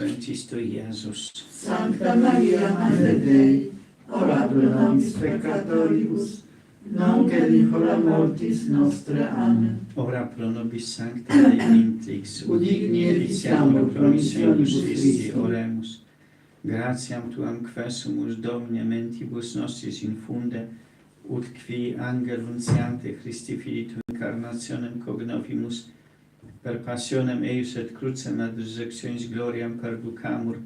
Sanctis tu Jezus. Sancta Maria Mater Dei, ora pro nobis peccatoribus, nunc et in hora mortis nostre. Amen. Ora pro nobis sancta Dei Vintrix, Udigni et diciamo promissionibus Christi, oremus. Gratiam tuam quesumus Domine mentibus nostris infunde, ut qui angel nunciante Christi Filii tu incarnationem cognovimus, per passionem eius et crucem ad resurrectionis gloriam perducamur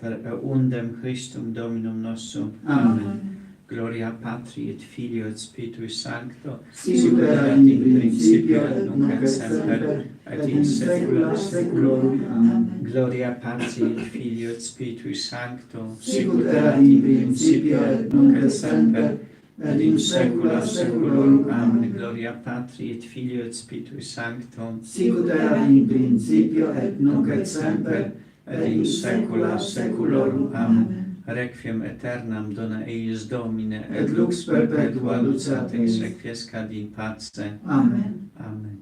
per eundem Christum Dominum nostrum. Amen. Amen. Gloria Patri et Filio et Spiritus Sancto, sic erat in principio et nunc et semper et in saecula saeculorum. Amen. Gloria Patri et Filio et Spiritus Sancto, sicut erat in principio et nunc et semper et in saecula saeculorum. Amen. Gloria Patri et Filio et Spiritus Sancto, Sicut erat in principio et nunc et semper, et in saecula saeculorum. Amen. Requiem aeternam dona eis Domine, Et lux perpetua lucet eis eis. requiescat in pace. Amen. Amen.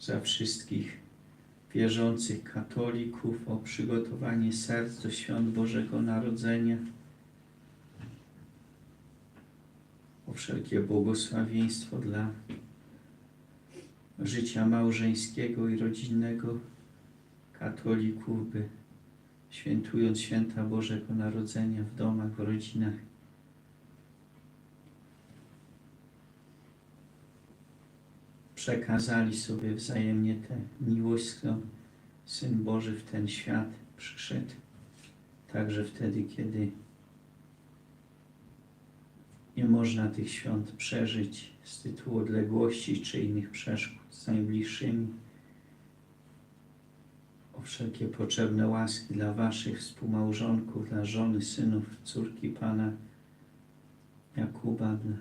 Za wszystkich wierzących katolików o przygotowanie serc do świąt Bożego Narodzenia, o wszelkie błogosławieństwo dla życia małżeńskiego i rodzinnego katolików, by świętując święta Bożego Narodzenia w domach, w rodzinach, przekazali sobie wzajemnie tę miłość, którą Syn Boży w ten świat przyszedł. Także wtedy, kiedy nie można tych świąt przeżyć z tytułu odległości czy innych przeszkód z najbliższymi. O wszelkie potrzebne łaski dla Waszych współmałżonków, dla żony, synów, córki Pana Jakuba, dla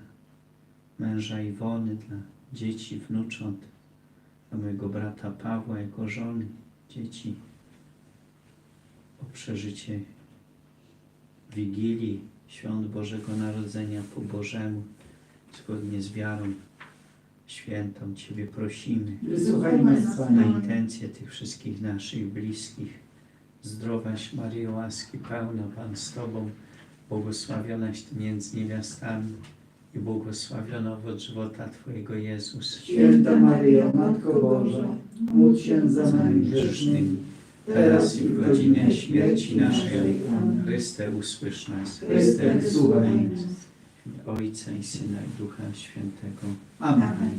męża Iwony, dla dzieci, wnucząt, dla mojego brata Pawła, jego żony, dzieci, o przeżycie Wigilii, świąt Bożego Narodzenia po Bożemu, zgodnie z wiarą świętą Ciebie prosimy. Wysłuchaj Państwa na intencje tych wszystkich naszych bliskich. Zdrowaś Maryjo, łaski pełna, Pan z Tobą, błogosławionaś Ty między niewiastami i błogosławiona owoc żywota Twojego Jezus. Święta Maryjo, Matko Boża, módl się za nami grzesznymi, teraz i w godzinę śmierci naszej. Amen. Chryste, usłysz nas. Chryste, słuchaj nas. Ojca i Syna i Ducha Świętego. Amen.